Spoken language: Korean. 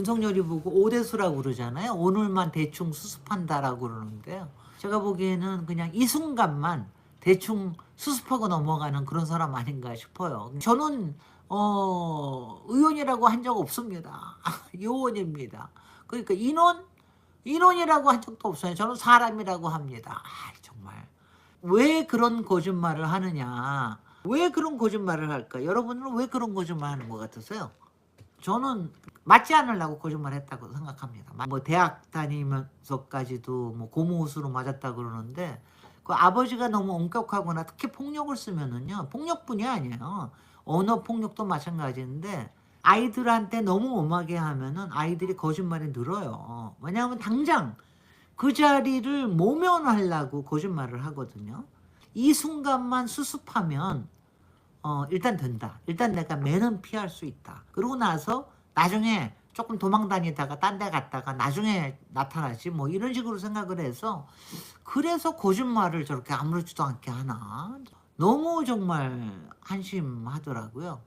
윤석열이 보고 오대수라고 그러잖아요. 오늘만 대충 수습한다라고 그러는데요. 제가 보기에는 그냥 이 순간만 대충 수습하고 넘어가는 그런 사람 아닌가 싶어요. 저는 어, 의원이라고 한 적 없습니다. 요원입니다. 그러니까 인원 인원이라고 한 적도 없어요. 저는 사람이라고 합니다. 아, 정말 왜 그런 거짓말을 하느냐? 왜 그런 거짓말을 할까? 여러분은 왜 그런 거짓말 하는 것 같으세요? 저는 맞지 않으려고 거짓말 했다고 생각합니다. 뭐 대학 다니면서까지도 뭐 고무호수로 맞았다 그러는데 그 아버지가 너무 엄격하거나 특히 폭력을 쓰면은요 폭력뿐이 아니에요. 언어 폭력도 마찬가지인데 아이들한테 너무 엄하게 하면은 아이들이 거짓말이 늘어요. 왜냐하면 당장 그 자리를 모면하려고 거짓말을 하거든요. 이 순간만 수습하면 어, 일단 된다. 일단 내가 매는 피할 수 있다. 그러고 나서 나중에 조금 도망 다니다가 딴 데 갔다가 나중에 나타나지 뭐 이런 식으로 생각을 해서 그래서 거짓말을 저렇게 아무렇지도 않게 하나 너무 정말 한심하더라고요.